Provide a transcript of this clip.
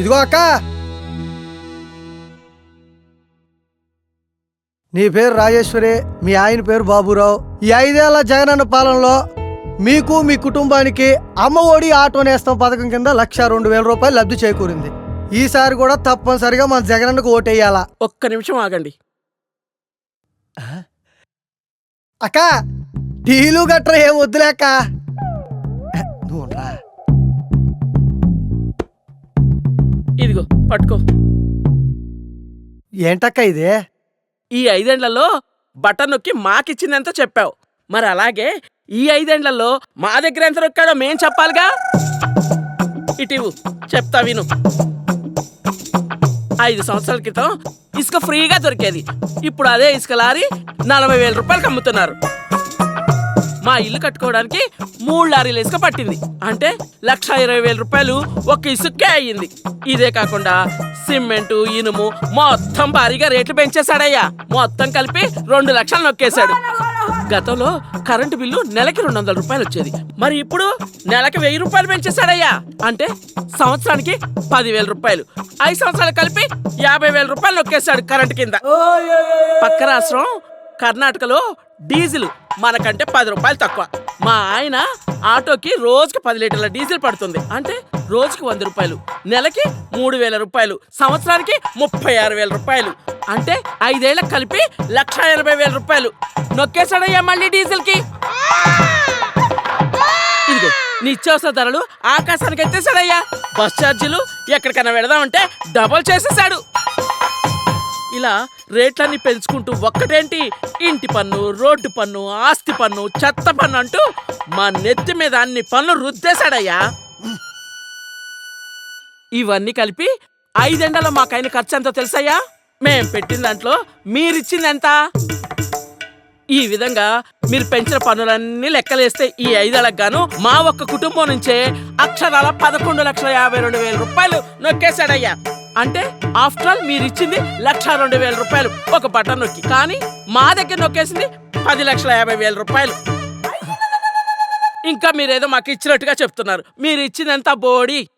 ఇదిగో అక్క. నీ పేరు రాజేశ్వరి మీ ఆయన పేరు బాబురావు. ఈ ఐదేళ్ళ జగనన్న పాలనలో మీకు మీ కుటుంబానికి అమ్మ ఒడి ఆటో నేస్తం పథకం కింద లక్ష రెండు వేల రూపాయలు లబ్ధి చేకూరింది. ఈసారి కూడా తప్పనిసరిగా మన జగనన్నకు ఓటేయాలా? ఒక్క నిమిషం ఆగండి. అక్క టీలు గట్ర ఏం వద్దులే పట్టుకో. ఏంటక్క ఇదే? ఈ ఐదేండ్లలో బటన్ నొక్కి మాకిచ్చిందంతా చెప్పావు. మరి అలాగే ఈ ఐదేండ్లలో మా దగ్గర ఎంత నొక్కాడో మేం చెప్పాలిగా? ఇటీవు చెప్తా విను. ఐదు సంవత్సరాల క్రితం ఇసుక ఫ్రీగా దొరికేది. ఇప్పుడు అదే ఇసుక లారీ నలభై వేల రూపాయలకు అమ్ముతున్నారు. మా ఇల్లు కట్టుకోవడానికి మూడు లారీలు ఇసుక పట్టింది. అంటే లక్ష ఇరవై వేల రూపాయలు ఒక ఇసుకే అయ్యింది. ఇదే కాకుండా సిమెంటు ఇనుము మొత్తం భారీగా రేట్లు పెంచేశాడయ్యా. మొత్తం కలిపి రెండు లక్షలు నొక్కేశాడు. గతంలో కరెంటు బిల్లు నెలకి రెండు వందల రూపాయలు వచ్చేది. మరి ఇప్పుడు నెలకి వెయ్యి రూపాయలు పెంచేశాడయ్యా. అంటే సంవత్సరానికి పదివేల రూపాయలు. ఐదు సంవత్సరాలు కలిపి యాభై వేల రూపాయలు నొక్కేశాడు కరెంటు కింద. పక్క రాష్ట్రం కర్ణాటకలో డీజిల్ మనకంటే పది రూపాయలు తక్కువ. మా ఆయన ఆటోకి రోజుకి పది లీటర్ల డీజిల్ పడుతుంది. అంటే రోజుకి వంద రూపాయలు నెలకి మూడు వేల రూపాయలు సంవత్సరానికి ముప్పై ఆరు వేల రూపాయలు. అంటే ఐదేళ్ళకు కలిపి లక్ష ఎనభై వేల రూపాయలు. నొక్కేశాడయ్యా మళ్ళీ డీజిల్కి. ఇదిగో నిత్యావసర ధరలు ఆకాశానికి ఎత్తేసాడయ్యా బస్ ఛార్జీలు ఎక్కడికైనా వెళదామంటే డబల్ చేసేసాడు ఇలా రేట్లన్నీ పెంచుకుంటూ ఒక్కటేంటి? ఇంటి పన్ను రోడ్డు పన్ను ఆస్తి పన్ను చెత్త పన్ను అంటూ మా నెత్తి మీద అన్ని పన్ను రుద్దేశాడయ్యా. ఇవన్నీ కలిపి ఐదెండల మాకైన ఖర్చు ఎంతో తెలుసయ్యా? మేం పెట్టిన దాంట్లో మీరిచ్చింది ఎంత ఈ విధంగా మీరు పెంచిన పన్నులన్నీ లెక్కలేస్తే ఈ ఐదేళ్ళకు గాను మా ఒక్క కుటుంబం నుంచే అక్షరాల పదకొండు లక్షల యాభై రెండు వేల రూపాయలు నొక్కేశాడయ్యా. అంటే ఆఫ్టర్ ఆల్ మీరు ఇచ్చింది లక్ష రెండు వేల రూపాయలు ఒక బటన్ నొక్కి. కానీ మా దగ్గర నొక్కేసింది పది లక్షల యాభై వేల రూపాయలు. ఇంకా మీరేదో మాకు ఇచ్చినట్టుగా చెప్తున్నారు. మీరు ఇచ్చిందంతా బోడి?